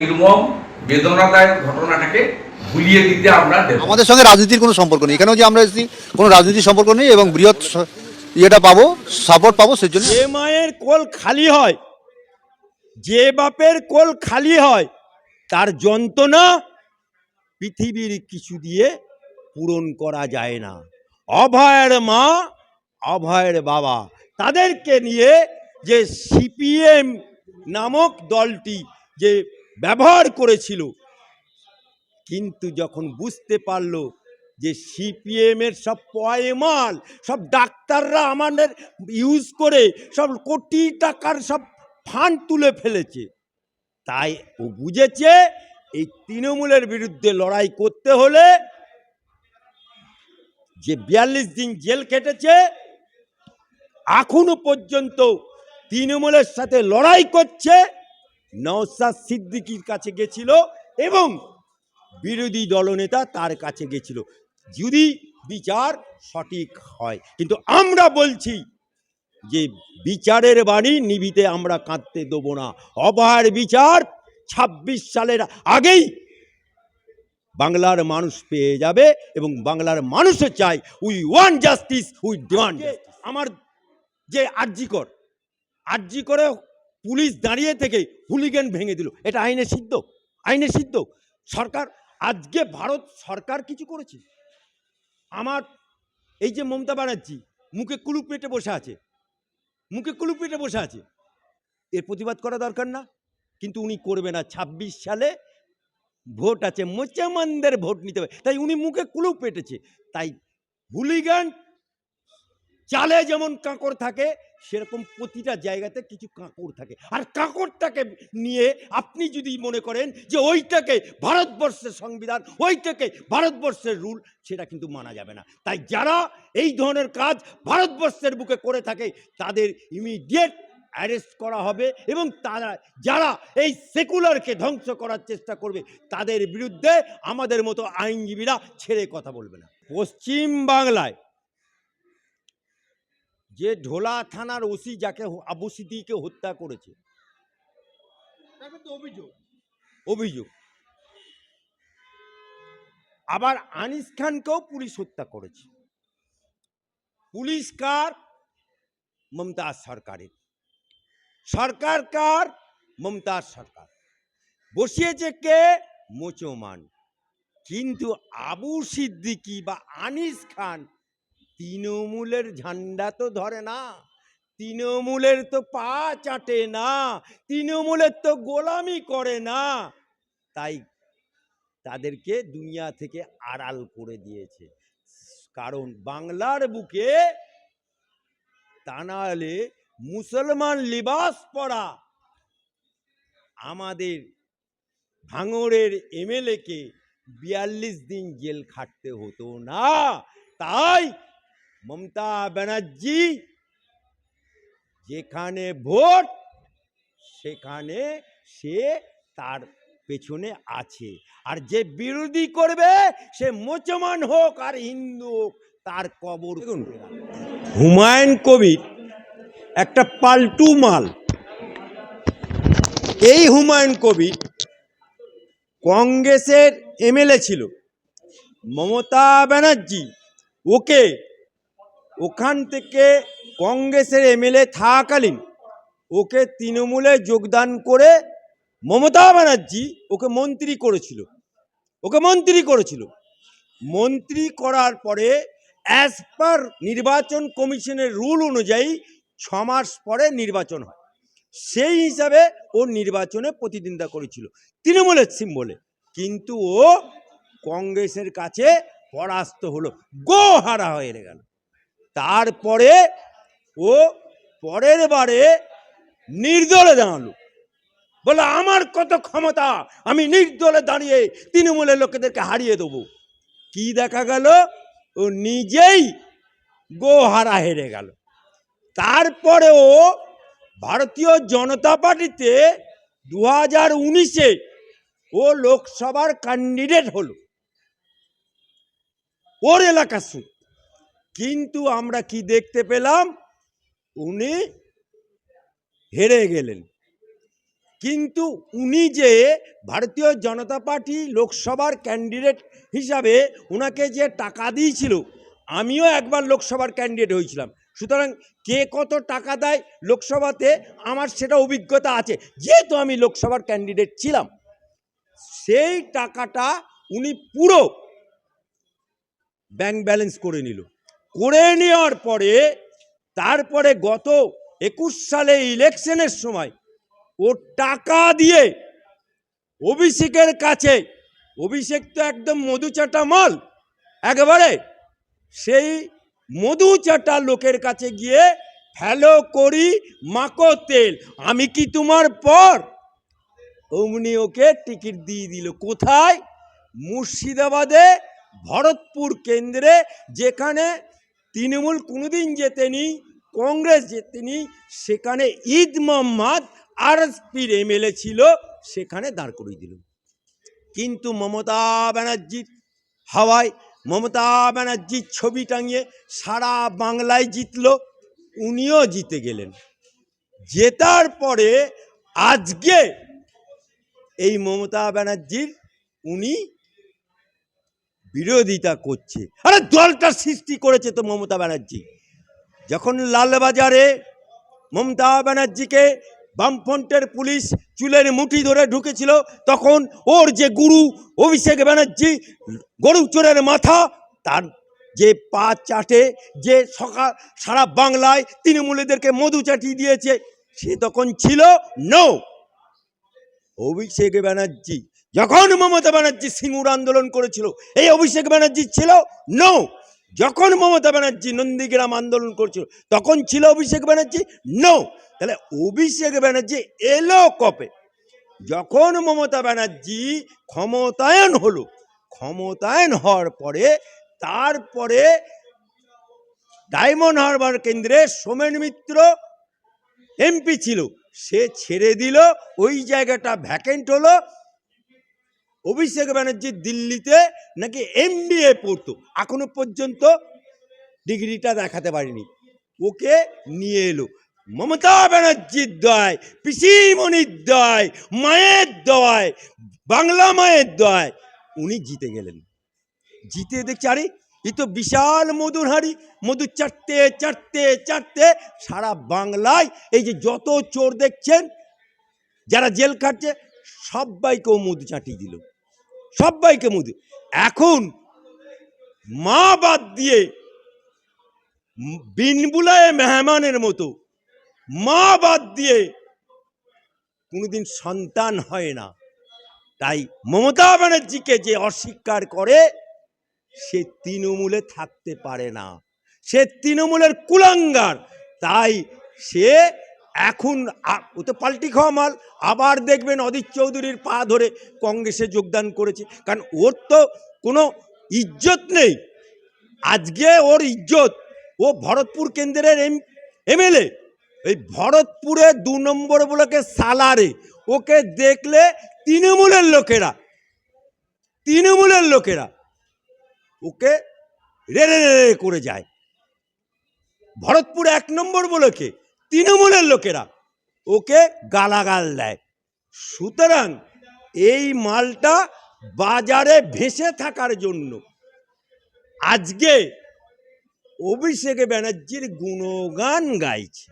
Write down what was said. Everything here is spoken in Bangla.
নির্মম বেদনাদায়ক ঘটনাটাকে ভুলিয়ে দিতে আমরা আমাদের সঙ্গে রাজনীতির কোনো সম্পর্ক নেই। এখানেও যে আমরা এসেছি কোনো রাজনীতির সম্পর্ক নেই এবং বৃহৎ ইয়েটা পাবো সাপোর্ট পাবো সেই জন্য যে মায়ের কোল খালি হয় যে বাপের কোল খালি হয় তার যন্ত্রণা পৃথিবীর কিছু দিয়ে পূরণ করা যায় না। অভয়ের মা অভয়ের বাবা তাদেরকে নিয়ে যে সিপিএম নামক দলটি যে ব্যবহার করেছিল। কিন্তু যখন বুঝতে পারল যে সিপিএমের সব পয়মাল সব ডাক্তাররা আমাদের ইউজ করে সব কোটি টাকার সব ফান্ড তুলে ফেলেছে, তাই ও বুঝেছে এই তৃণমূলের বিরুদ্ধে লড়াই করতে হলে যে বিয়াল্লিশ দিন জেল কেটেছে, এখনও পর্যন্ত তৃণমূলের সাথে লড়াই করছে নওসাদ সিদ্দিকির কাছে গেছিল এবং বিরোধী দলনেতা তার কাছে গেছিল। যদি বিচার সঠিক হয়, কিন্তু আমরা বলছি যে বিচারের বাণী নিবিতে আমরা কাঁদতে দেবো না। অবায়ের বিচার ছাব্বিশ সালের আগেই বাংলার মানুষ পেয়ে যাবে এবং বাংলার মানুষও চাই we want justice we demand আমার যে আর্জিকর আর্জি করে পুলিশ দাঁড়িয়ে থেকে হুলিগেন ভেঙে দিল। এটা আইনে সিদ্ধ আইনে সিদ্ধ। সরকার, আজকে ভারত সরকার কিছু করেছে? আমার এই যে মমতা ব্যানার্জি, মুখে কুলুপ পেটে বসে আছে, মুখে কুলুপ পেটে বসে আছে, এর প্রতিবাদ করা দরকার না। কিন্তু উনি করবে না। ২৬ সালে ভোট আছে মুসলমানদের ভোট নিতে হবে। তাই উনি মুখে কুলুপ পেটেছে। তাই হুলিগান চালে যেমন কাঁকড় থাকে, সেরকম প্রতিটা জায়গাতে কিছু কাঁকড় থাকে। আর কাঁকড়টাকে নিয়ে আপনি যদি মনে করেন যে ওইটাকে ভারতবর্ষের সংবিধান, ওইটাকে ভারতবর্ষের রুল, সেটা কিন্তু মানা যাবে না। তাই যারা এই ধরনের কাজ ভারতবর্ষের বুকে করে থাকে, তাদের ইমিডিয়েট অ্যারেস্ট করা হবে এবং তারা, যারা এই সেকুলারকে ধ্বংস করার চেষ্টা করবে, তাদের বিরুদ্ধে আমাদের মতো আইনজীবীরা ছেড়ে কথা বলবে না। পশ্চিম বাংলায় যে ঢোলা থানার ওসি যাকে আবু সিদ্দিকে হত্যা করেছে। অভিযোগ। আবার আনিস খানকেও পুলিশ হত্যা করেছে। পুলিশ কার? মমতাজ সরকারের। সরকার কার? মমতাজ সরকার। বসিয়েছে কে? মোচমান। কিন্তু আবু সিদ্দিকি বা আনিস খান তৃণমূলের ঝান্ডা তো ধরে না, তৃণমূলের তো পা চাটে না, তৃণমূলের তো গোলামি করে না। তাই তাদেরকে দুনিয়া থেকে আড়াল করে দিয়েছে। কারণ বাংলার বুকে তা নাহলে মুসলমান লিবাস পরা আমাদের ভাঙড়ের এমএলএকে বিয়াল্লিশ দিন জেল খাটতে হতো না। তাই মমতা ব্যানার্জি যেখানে ভোট সেখানে সে তার পেছনে আছে। আর যে বিরোধী করবে সে মুসলমান হোক আর হিন্দু হোক তার কবর হুমায়ুন কবির একটা পাল্টু মাল। এই হুমায়ুন কবির কংগ্রেসের এমএলএ ছিল। মমতা ব্যানার্জি ওকে ওখান থেকে কংগ্রেসের এমএলএ থাকাকালীন ওকে তৃণমূলে যোগদান করে মমতা ব্যানার্জি ওকে মন্ত্রী করেছিল। ওকে মন্ত্রী করেছিল। মন্ত্রী করার পরে অ্যাজ পার নির্বাচন কমিশনের রুল অনুযায়ী ছ মাস পরে নির্বাচন হয়। সেই হিসাবে ও নির্বাচনে প্রতিদ্বন্দ্বিতা করেছিল তৃণমূলের সিম্বলে কিন্তু ও কংগ্রেসের কাছে পরাস্ত হলো। গো হারা হয়ে গেল। তারপরে ও পরের বারে নির্দলে দাঁড়াল। বলে, আমার কত ক্ষমতা? আমি নির্দলে দাঁড়িয়ে তৃণমূলের লোকেদেরকে হারিয়ে দেবো। কি দেখা গেল? ও নিজেই গোহারা হেরে গেল। তারপরে ও ভারতীয় জনতা পার্টিতে দু হাজার উনিশে ও লোকসভার ক্যান্ডিডেট হলো। ওর এলাকার সুদ কিন্তু আমরা কি দেখতে পেলাম? উনি হেরে গেলেন। কিন্তু উনি যে ভারতীয় জনতা পার্টি লোকসভার ক্যান্ডিডেট হিসাবে ওনাকে যে টাকা দিয়েছিল, আমিও একবার লোকসভার ক্যান্ডিডেট হয়েছিলাম। সুতরাং কে কত টাকা দেয় লোকসভাতে, আমার সেটা অভিজ্ঞতা আছে। যেহেতু আমি লোকসভার ক্যান্ডিডেট ছিলাম, সেই টাকাটা উনি পুরো ব্যাংক ব্যালেন্স করে নিল। করে নেওয়ার পরে, তারপরে গত একুশ সালে ইলেকশনের সময় ও টাকা দিয়ে অভিষেকের কাছে, অভিষেক তো একদম মধুচাটা মাল, একেবারে সেই মধুচাটা লোকের কাছে গিয়ে ফেলো করি মাকো তেল, আমি কি তোমার পর? অমনি ওকে টিকিট দিয়ে দিল। কোথায়? মুর্শিদাবাদে, ভরতপুর কেন্দ্রে, যেখানে তৃণমূল কোনোদিন জেতেনি, কংগ্রেস জেতেনি, সেখানে ঈদ মোহাম্মদ আর পির এমএলএ ছিল, সেখানে দাঁড় করিয়ে দিল। কিন্তু মমতা ব্যানার্জির হাওয়ায়, মমতা ব্যানার্জির ছবি টাঙিয়ে সারা বাংলায় জিতল, উনিও জিতে গেলেন। জেতার পরে আজকে এই মমতা ব্যানার্জির উনি বিরোধিতা করছে। আরে দলটা সৃষ্টি করেছে তো মমতা ব্যানার্জি। যখন লালবাজারে মমতা ব্যানার্জিকে বামফ্রন্টের পুলিশ চুলের মুঠি ধরে ঢুকেছিল, তখন ওর যে গুরু অভিষেক ব্যানার্জি, গরু চোরের মাথা, তার যে পা চাটে, যে সকাল সারা বাংলায় তৃণমূলীদেরকে মধু চাটিয়ে দিয়েছে, সে তখন ছিল নো অভিষেক ব্যানার্জি। যখন মমতা ব্যানার্জি সিঙ্গুর আন্দোলন করেছিল, এই অভিষেক ব্যানার্জি ছিল? নো যখন মমতা ব্যানার্জি নন্দীগ্রাম আন্দোলন করছিল, তখন ছিল অভিষেক ব্যানার্জি? নো তাহলে অভিষেক ব্যানার্জি এলো কপে যখন মমতা ব্যানার্জি ক্ষমতায়ন হলো, ক্ষমতায়ন হওয়ার পরে, তারপরে ডায়মন্ড হারবার কেন্দ্রে সোমেন মিত্র এমপি ছিল, সে ছেড়ে দিল, ওই জায়গাটা ভ্যাকেন্ট হলো অভিষেক ব্যানার্জি দিল্লিতে নাকি এমবিএ পড়তো? এখনও পর্যন্ত ডিগ্রিটা দেখাতে পারিনি। ওকে নিয়ে এলো। মমতা ব্যানার্জির দয়, পিসিমণির দয়, মায়ের দয়, বাংলা মায়ের দয়, উনি জিতে গেলেন। জিতে দেখছি, আরে, এ তো বিশাল মধুর হাঁড়ি মধু চাটতে চাটতে চাটতে সারা বাংলায় এই যে যত চোর দেখছেন, যারা জেল খাটছে, সবাইকেও মধু চাটিয়ে দিল। সবাইকে মুদি এখন মা বাদ দিয়ে বিনবুলায় মেহমানের মতো মা বাদ দিয়ে কোনোদিন সন্তান হয় না। তাই মমতা ব্যানার্জিকে যে অস্বীকার করে, সে তৃণমূলে থাকতে পারে না। সে তৃণমূলের কুলাঙ্গার। তাই সে এখন ও তো পাল্টি খাওয়া মাল। আবার দেখবেন অদিত চৌধুরীর পা ধরে কংগ্রেসে যোগদান করেছে। কারণ ওর তো কোনো ইজ্জত নেই। আজকে ওর ইজ্জত। ও ভরতপুর কেন্দ্রের এম, এমএলএ। এই ভরতপুরে দু নম্বর ব্লকে সালারে। ওকে দেখলে তৃণমূলের লোকেরা তৃণমূলের লোকেরা ওকে রে রে করে যায়। ভরতপুর এক নম্বর ব্লকে তৃণমূলের লোকেরা ওকে গালাগাল দেয়। সুতরাং এই মালটা বাজারে ভেসে থাকার জন্য আজকে অভিষেক ব্যানার্জির গুণগান গাইছে।